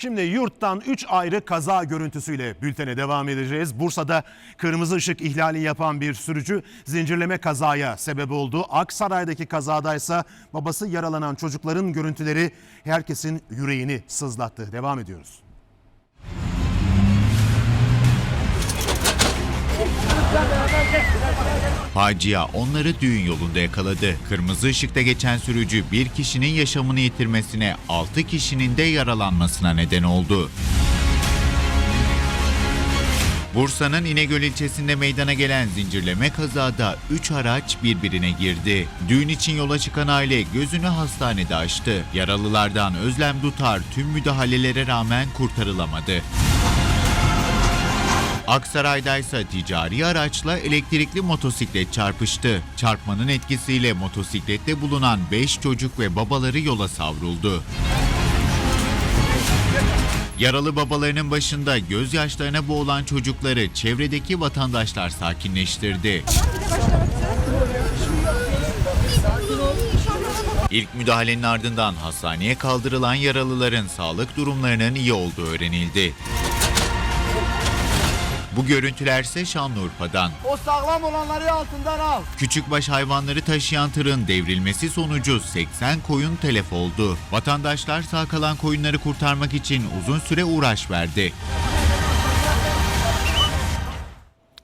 Şimdi yurttan 3 ayrı kaza görüntüsüyle bültene devam edeceğiz. Bursa'da kırmızı ışık ihlali yapan bir sürücü zincirleme kazaya sebep oldu. Aksaray'daki kazadaysa babası yaralanan çocukların görüntüleri herkesin yüreğini sızlattı. Devam ediyoruz. Facia onları düğün yolunda yakaladı. Kırmızı ışıkta geçen sürücü bir kişinin yaşamını yitirmesine, 6 kişinin de yaralanmasına neden oldu. Bursa'nın İnegöl ilçesinde meydana gelen zincirleme kazada 3 araç birbirine girdi. Düğün için yola çıkan aile gözünü hastanede açtı. Yaralılardan Özlem Dutar tüm müdahalelere rağmen kurtarılamadı. Aksaray'da ise ticari araçla elektrikli motosiklet çarpıştı. Çarpmanın etkisiyle motosiklette bulunan 5 çocuk ve babaları yola savruldu. Yaralı babalarının başında gözyaşlarına boğulan çocukları çevredeki vatandaşlar sakinleştirdi. İlk müdahalenin ardından hastaneye kaldırılan yaralıların sağlık durumlarının iyi olduğu öğrenildi. Bu görüntüler ise Şanlıurfa'dan. O sağlam olanları altından al. Küçükbaş hayvanları taşıyan tırın devrilmesi sonucu 80 koyun telef oldu. Vatandaşlar sağ kalan koyunları kurtarmak için uzun süre uğraş verdi.